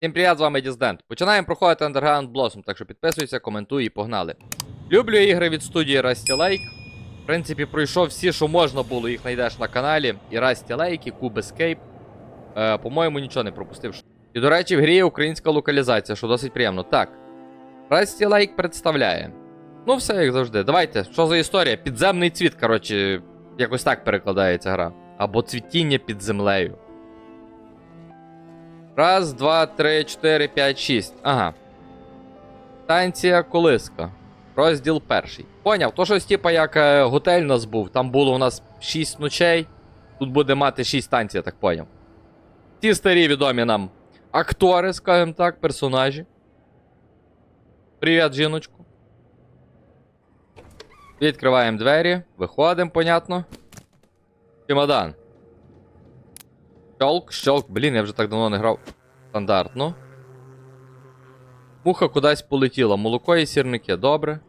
Всім привіт, з вами Діздент. Починаємо проходити Underground Blossom, так що підписуйся, коментуй і погнали. Люблю ігри від студії Rusty Lake. В принципі, пройшов всі, що можна було, їх знайдеш на каналі. І Rusty Lake, і Cube Escape. Е, по-моєму, нічого не пропустив. І, до речі, в грі є українська локалізація, що досить приємно. Так. Rusty Lake представляє. Ну, все як завжди. Давайте, що за історія? Підземний цвіт, коротше, якось так перекладається гра. Або цвітіння під землею. Раз, два, три, чотири, п'ять, шість. Ага. Станція Колиска. Розділ перший. Поняв, то щось типа як е, готель у нас був. Там було у нас 6 ночей. Тут буде мати 6 станцій, я так поняв. Ті старі відомі нам актори, скажімо так, персонажі. Привіт, жіночку. Відкриваємо двері, виходимо, понятно. Чемодан. Щелк, щелк. Блін, я вже так давно не грав. Стандартно. Муха кудись полетіла. Молоко і сірники, добре.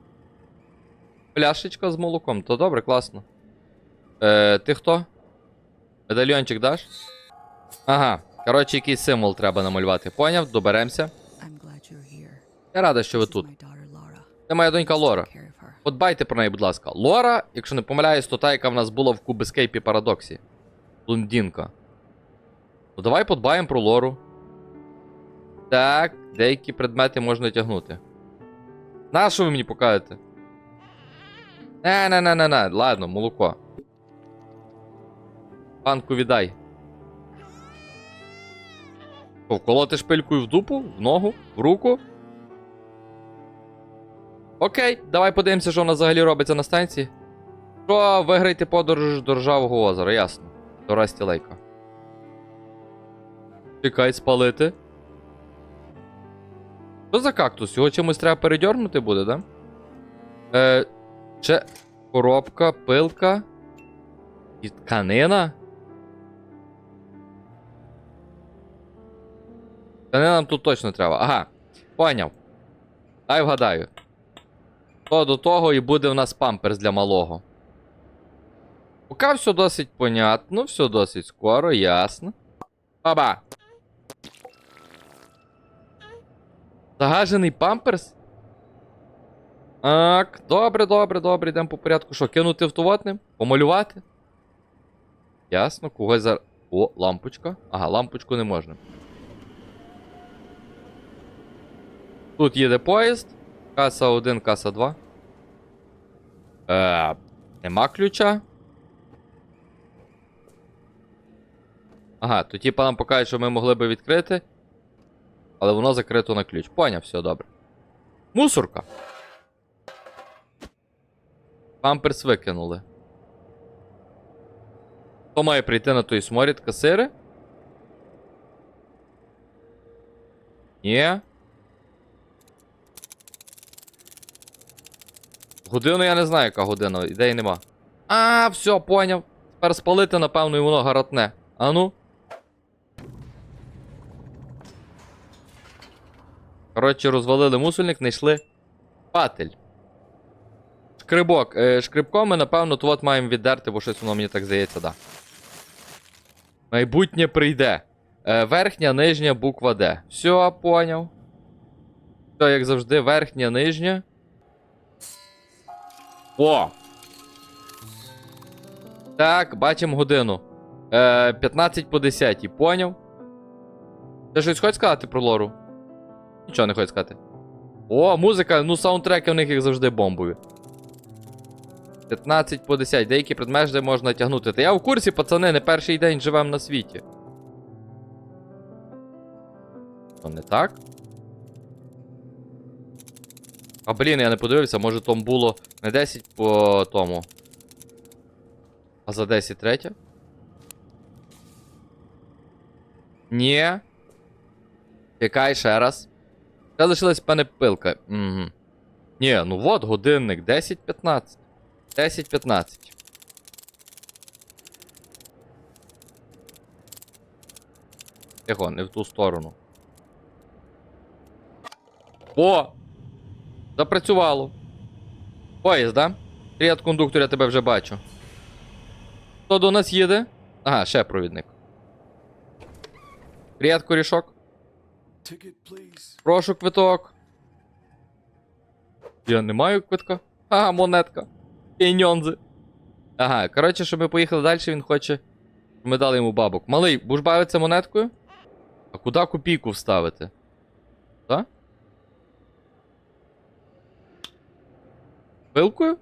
Пляшечка з молоком, то добре, класно. Е, ти хто? Медальйончик даш? Ага. Коротше, якийсь символ треба намалювати. Поняв, доберемося. Я рада, що ви тут. Це моя донька Лора. Подбайте про неї, будь ласка. Лора, якщо не помиляюсь, то та, яка в нас була в Кубескейпі Парадоксі. Блондинка. Ну давай подбаємо про Лору. Так, деякі предмети можна тягнути. На що ви мені покажете? Не, не, не, не, не. Ладно, молоко. Панку віддай. Вколоти шпилькою в дупу, в ногу, в руку. Окей, давай подивимося, що в нас взагалі робиться на станції. Що виграйте подорож до Ржавого озера, ясно. До Расті Лейка. Чекай, спалити. Що за кактус? Його чимось треба передьорнути буде, да? Е. Че. Коробка, пилка. І тканина. Тканина нам тут точно треба. Ага. Поняв. Дай вгадаю. То до того і буде в нас памперс для малого. Поки все досить понятно, все досить скоро, ясно. Оба! Загажений памперс? Так, добре, добре, добре, йдемо по порядку. Що, кинути втуватним? Помалювати? Ясно, когось за. О, лампочка. Ага, лампочку не можна. Тут їде поїзд. Каса 1, каса 2. Е, нема ключа. Ага, то типа нам покажуть, що ми могли би відкрити. Але воно закрито на ключ. Поняв, все добре. Мусорка. Памперс викинули. Хто має прийти на той сморід касири? Ні. Годину я не знаю, яка година, ідеї нема. А, все, поняв. Тепер спалити, напевно, і воно гаротне. А Коротше, розвалили мусульник, знайшли патель. Шкрибок. Е, шкрибком ми, напевно, то от маємо віддерти, бо щось воно мені так здається, да. Майбутнє прийде. Е, верхня, нижня буква Д. Все, поняв. Все, як завжди, верхня, нижня. О! Так, бачимо годину. Е, 15 по 10, поняв? Ти щось хочеш сказати про лору? Нічого не хочеш сказати. О, музика, ну саундтреки в них як завжди бомбові. 15 по 10. Деякі предмети можна тягнути. Та я в курсі, пацани, не перший день живемо на світі. То не так? А блін, я не подивився, може там було не 10 по тому. А за 10 третя? Ні. Чекай ще раз. Це лишилась мене пилка. Угу. Ні, ну от годинник 10-15. 10-15. Тихо, не в ту сторону. О! Запрацювало. Поїзд, да? Привіт, кондуктор, я тебе вже бачу. Хто до нас їде? Ага, ще провідник. Привіт, корішок. Прошу квиток. Я не маю квитка. Ага, монетка. Піньонзи. Ага, коротше, щоб ми поїхали далі, він хоче. щоб Ми дали йому бабок. Малий, будеш бавитися монеткою? А куди копійку вставити? Так? Пилкою?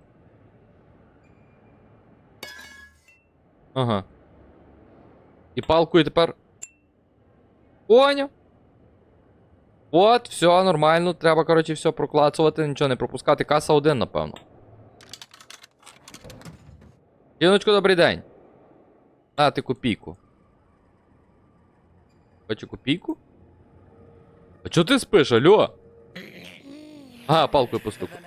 Ага. І палкою тепер. Поняв. От, все нормально. Треба, коротше, все проклацувати, нічого не пропускати. Каса один, напевно. Жіночко, добрий день. А, ти копійку. Хочу копійку? А чого ти спиш, алло? А, палкою постукав.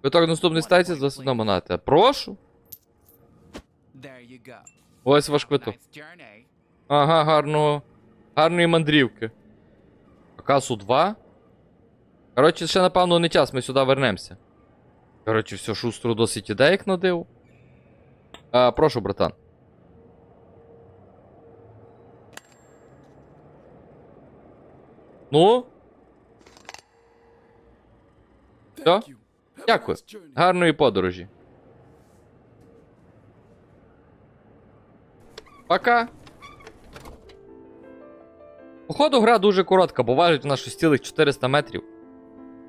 Квиток на наступний стації з 21 монета. Прошу. Ось ваш квиток. Ага, гарного. Гарної мандрівки. Касу 2. Коротше, ще напевно не час, ми сюди вернемося. Коротше, все шустро досить іде, як на диво. А, прошу, братан. Ну, Все? Дякую. гарної подорожі. Пока. Походу, гра дуже коротка, бо важить вона щось цілих 400 метрів.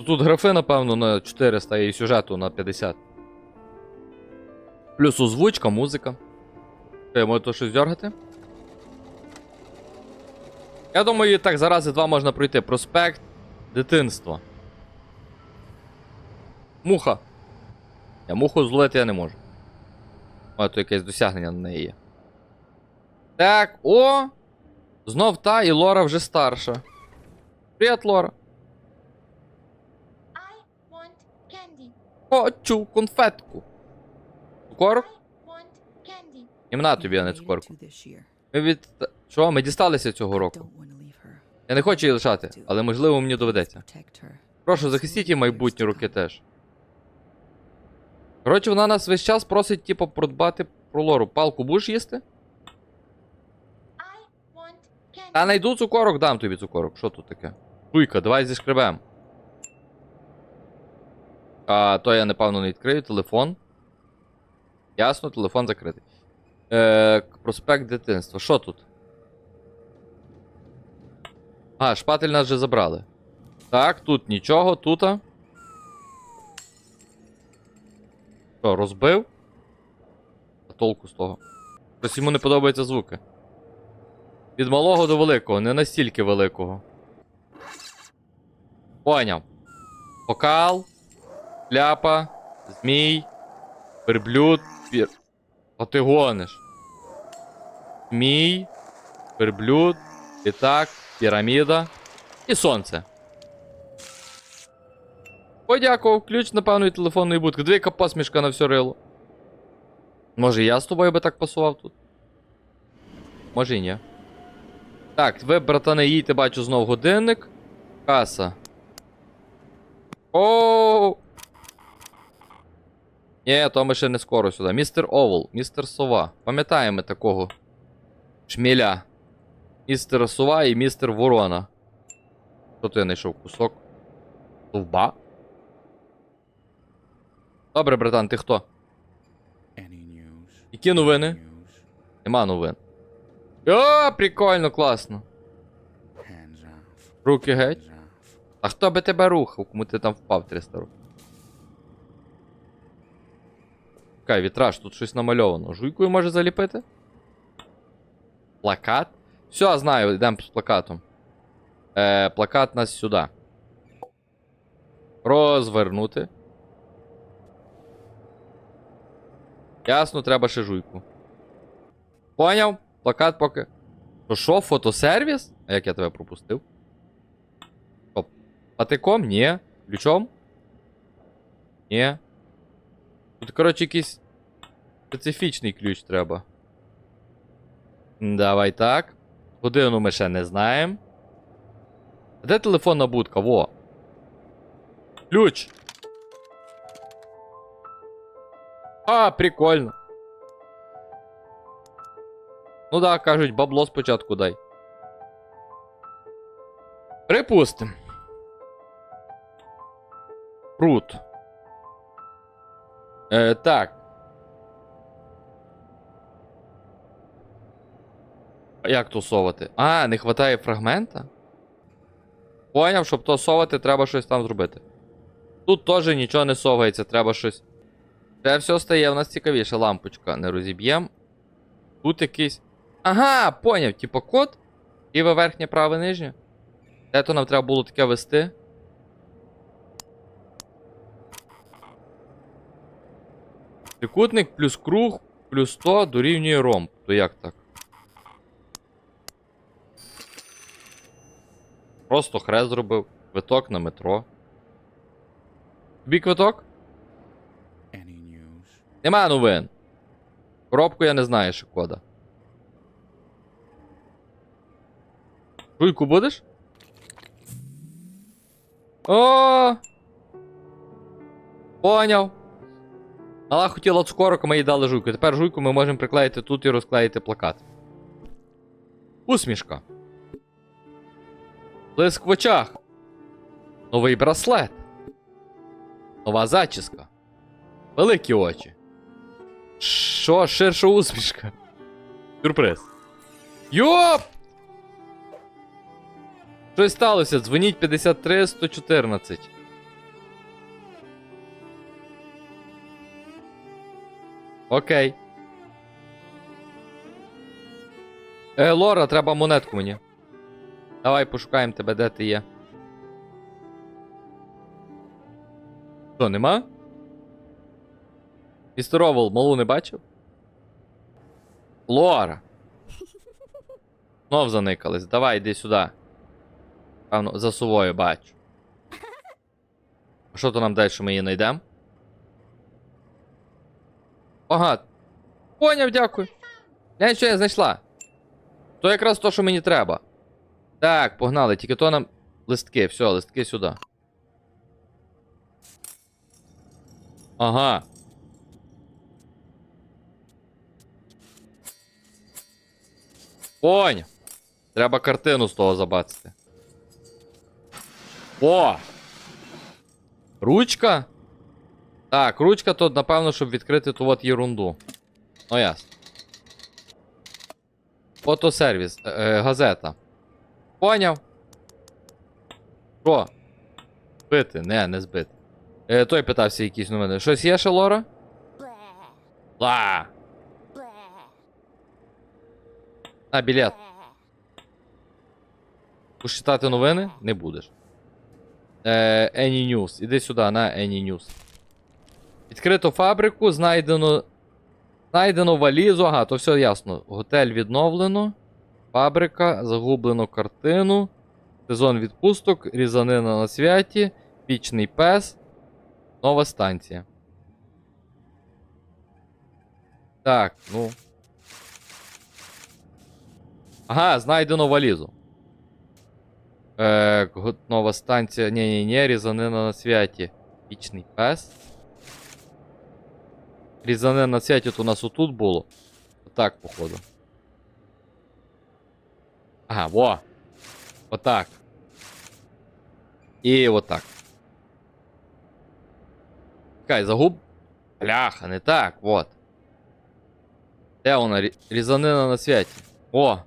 Тут графи, напевно, на 400 і сюжету на 50. Плюс озвучка, музика. Що, я можу то щось дергати? Я думаю, так зараз і два можна пройти. Проспект дитинства. Муха. Я муху зловити я не можу. О, то якесь досягнення на неї є. Так, о! Знов та і Лора вже старша. Привіт, Лора. I want candy. Хочу конфетку. Цукорок? I. Імна тобі, а не цукорку. Ми від. Що, ми дісталися цього року. Я не хочу її лишати, але можливо мені доведеться. Прошу, захистіть її майбутні роки теж. Коротше, вона нас весь час просить, типу, продбати про лору. Палку будеш їсти? Та найду цукорок, дам тобі цукорок. Що тут таке? Туйка, давай зішкребем. А, то я, напевно, не відкрию. Телефон. Ясно, телефон закритий. Е, проспект дитинства. Що тут? А, шпатель нас вже забрали. Так, тут нічого, тут. Що, розбив? А толку з того. Щось йому не подобаються звуки. Від малого до великого, не настільки великого. Поняв. Покал, ляпа, змій, верблюд, пір. А ти гониш. Змій, верблюд, літак, піраміда і сонце. Подякував, ключ, напевно, від телефонної будки. Дві яка посмішка на все рило. Може, я з тобою би так пасував тут? Може і ні. Так, ви, братани, їдьте, бачу, знов годинник. Каса. О. Ні, то ми ще не скоро сюди. Містер Овл, містер Сова. Пам'ятаємо такого шміля. Містер Сова і містер Ворона. Що ти знайшов? Кусок? Довба? Добре, братан, ти хто? Які новини? Нема новин. О, прикольно, класно. Руки геть. А хто би тебе рухав, кому ти там впав 300 років? Чекай, вітраж, тут щось намальовано. Жуйкою може заліпити? Плакат? Все, знаю, йдемо з плакатом. Е, плакат нас сюди. Розвернути. Ясно, треба ще жуйку. Поняв? Плакат поки. То що, фотосервіс? А як я тебе пропустив? Патиком? Ні. Ключом? Ні. Тут, коротше, якийсь специфічний ключ треба. Давай так. Годину ми ще не знаємо. А Де телефонна будка? Во. Ключ. А, прикольно. Ну да, кажуть, бабло спочатку дай. Припустим. Рут. Е, так. Як то совати? А, не вистачає фрагмента? Поняв, щоб то совати, треба щось там зробити. Тут теж нічого не совається, треба щось. Це все стає у нас цікавіше. Лампочка не розіб'єм. Тут якийсь. Ага, поняв, типу код. Ліве верхнє, праве нижнє. Де то нам треба було таке вести? Трикутник плюс круг плюс 100 дорівнює ромб. То як так? Просто хрест зробив. Квиток на метро. Тобі квиток? Нема новин. Коробку я не знаю ще кода. Жуйку будеш? О! Поняв. Мала хотіла цукорок, ми їй дали жуйку. Тепер жуйку ми можемо приклеїти тут і розклеїти плакат. Усмішка. Блиск в очах. Новий браслет. Нова зачіска. Великі очі. Що, ширша усмішка? Сюрприз. Йоп! Щось сталося, дзвоніть 53 114. Окей. Е, Лора, треба монетку мені. Давай пошукаємо тебе, де ти є. Що, нема? Містер Овел, малу не бачив? Лора. Знов заникались. Давай, йди сюди. Певно, за совою бачу. Що то нам далі, ми її знайдемо? Ага. Поняв, дякую. Я що я знайшла. То якраз то, що мені треба. Так, погнали, тільки то нам листки, все, листки сюди. Ага. Поняв. Треба картину з того забацати. О! Ручка? Так, ручка тут, напевно, щоб відкрити ту от єрунду. Ну ясно. Фотосервіс. Е, е, газета. Поняв. Що? Збити? Не, не збити. Е, той питався якісь новини. Щось є ще, Лора? Ла! На, білет. Будеш новини? Не будеш. Е, Any News. Іди сюди, на Any News. Відкрито фабрику, знайдено. Знайдено валізу. Ага, то все ясно. Готель відновлено. Фабрика, загублено картину. Сезон відпусток, різанина на святі, пічний пес. Нова станція. Так, ну. Ага, знайдено валізу. Е, нова станція. Ні, різанина на святі. Пічний пес. Різанина на святі у нас отут було. Отак, походу. Ага, во. Отак. І отак. Чекай, загуб. Бляха, не так, вот. Де вона? Різанина на святі. О!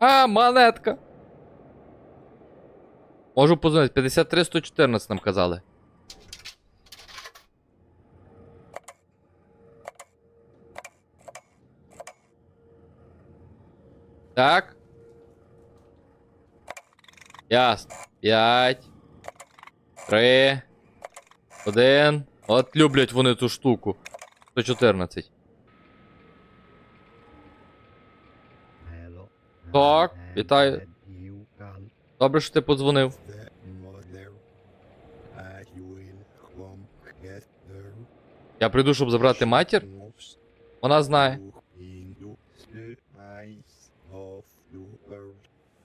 А, монетка. Можу позвонити. 53 114 нам казали. Так. Ясно. 5. 3. 1. От люблять вони ту штуку. 114. Так, вітаю. Добре, що ти подзвонив. Я прийду, щоб забрати матір. Вона знає.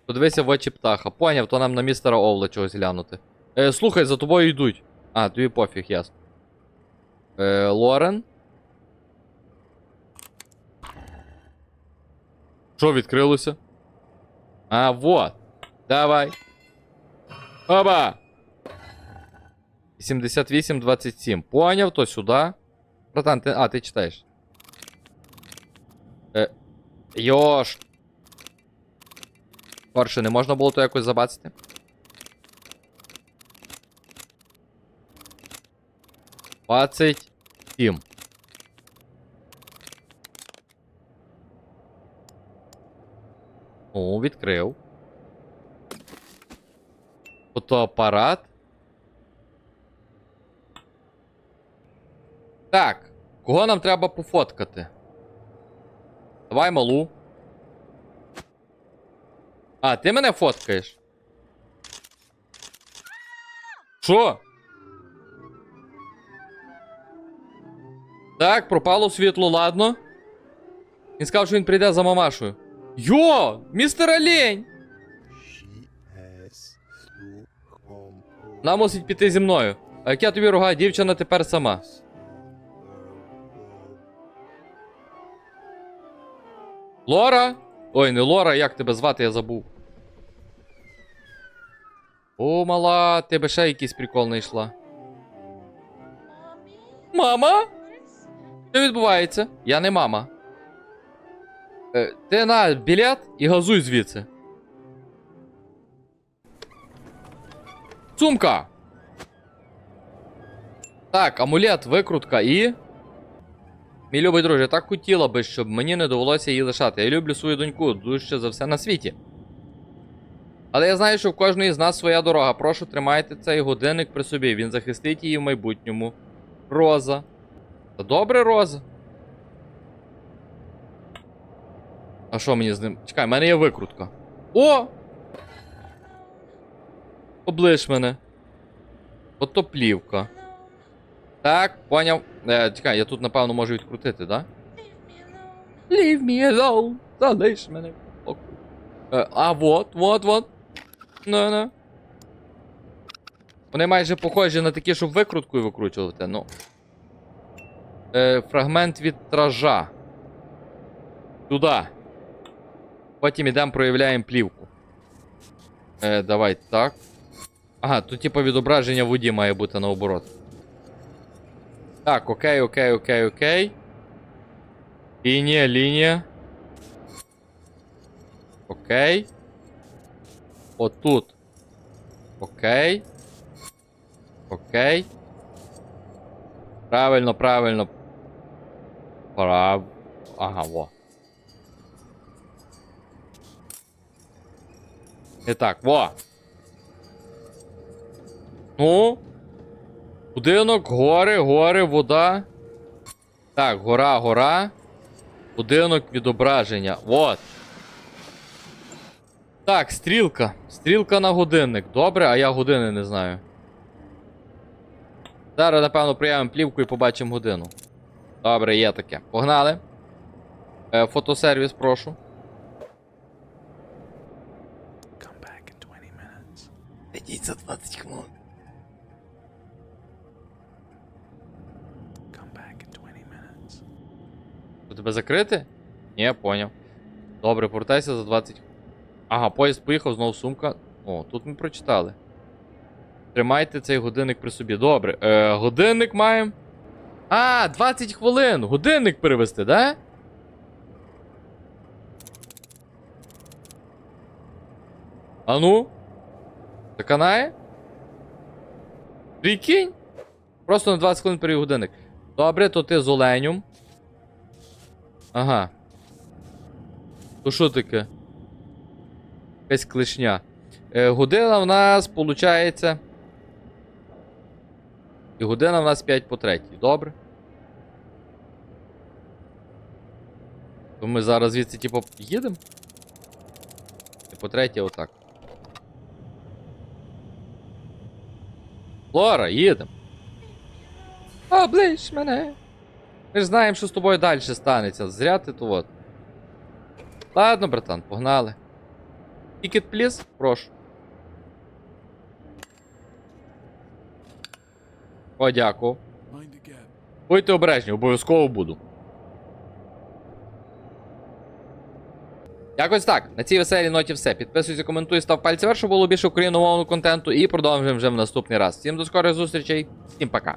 Подивися в очі птаха. Поняв, то нам на містера Овла чогось глянути. Е, слухай, за тобою йдуть. А, тобі пофіг, ясно. Е, Лорен. Що відкрилося? А, вот. Давай. Оба. 78-27. Поняв, то сюди. Братан, ти. А, ти читаєш. Е. Йош. Корше, не можна було то якось забацати? Двадцять. О, відкрив. Фотоапарат. Так. Кого нам треба пофоткати? Давай малу. А, ти мене фоткаєш? Що? Так, пропало світло, ладно. Він сказав, що він прийде за мамашою. Йо! Містер Олень! Вона мусить піти зі мною. А як я тобі рога, дівчина тепер сама. Лора? Ой, не Лора, як тебе звати, я забув. О, мала, тебе ще якийсь прикол знайшла. Mommy? Мама? Що відбувається? Я не мама. Е, ти на білет і газуй звідси. Сумка! Так, амулет, викрутка і. Мій любий друже, так хотіла би, щоб мені не довелося її лишати. Я люблю свою доньку дужче за все на світі. Але я знаю, що в кожної з нас своя дорога. Прошу, тримайте цей годинник при собі. Він захистить її в майбутньому. Роза. Та добре, Роза. А що мені з ним? Чекай, в мене є викрутка. О! Облиш мене. Ото плівка. No. Так, поняв. Е, чекай, я тут, напевно, можу відкрутити, да? Leave me alone. Залиш мене. Е, а вот, вот, вот. Ну, ну. Вони майже похожі на такі, щоб викруткою викручувати, ну. Е, фрагмент вітража. Туди. Потім ідемо, проявляємо плівку. Е, давай так. Ага, тут типу відображення в воді має бути наоборот. Так, окей, окей, окей, окей. Лінія, лінія. Окей. Отут. Окей. Окей. Правильно, правильно. Прав. Ага, во. І так, во. Ну. Будинок, гори, гори, вода. Так, гора, гора. Будинок відображення. Вот. Так, стрілка. Стрілка на годинник. Добре, а я години не знаю. Зараз, напевно, проявимо плівку і побачимо годину. Добре, є таке. Погнали. Е, фотосервіс, прошу. Ідіть за 20 хвилин. Come back in 20 minutes. Що, тебе закрити? Ні, я поняв. Добре, повертайся за 20. Ага, поїзд поїхав, знову сумка. О, тут ми прочитали. Тримайте цей годинник при собі. Добре. Е, годинник маємо. А, 20 хвилин! Годинник перевести, да? А ну? Заканає? Прикинь? Просто на 20 хвилин перевів годинник. Добре, то ти з оленем. Ага. То що таке? Якась клешня. Е, година в нас, виходить. І година в нас 5 по 3. Добре. То ми зараз звідси, типу, їдемо? І по третє, отак. Лора, їдемо. Оближ мене. Ми ж знаємо, що з тобою далі станеться. Зря ти то от. Ладно, братан, погнали. Тікет, пліз, Прошу. О, дякую. Будьте обережні, обов'язково буду. Якось так. На цій веселій ноті все. Підписуйся, коментуй, став пальці вверх, щоб було більше україномовного контенту. І продовжуємо вже в наступний раз. Всім до скорих зустрічей, всім пока.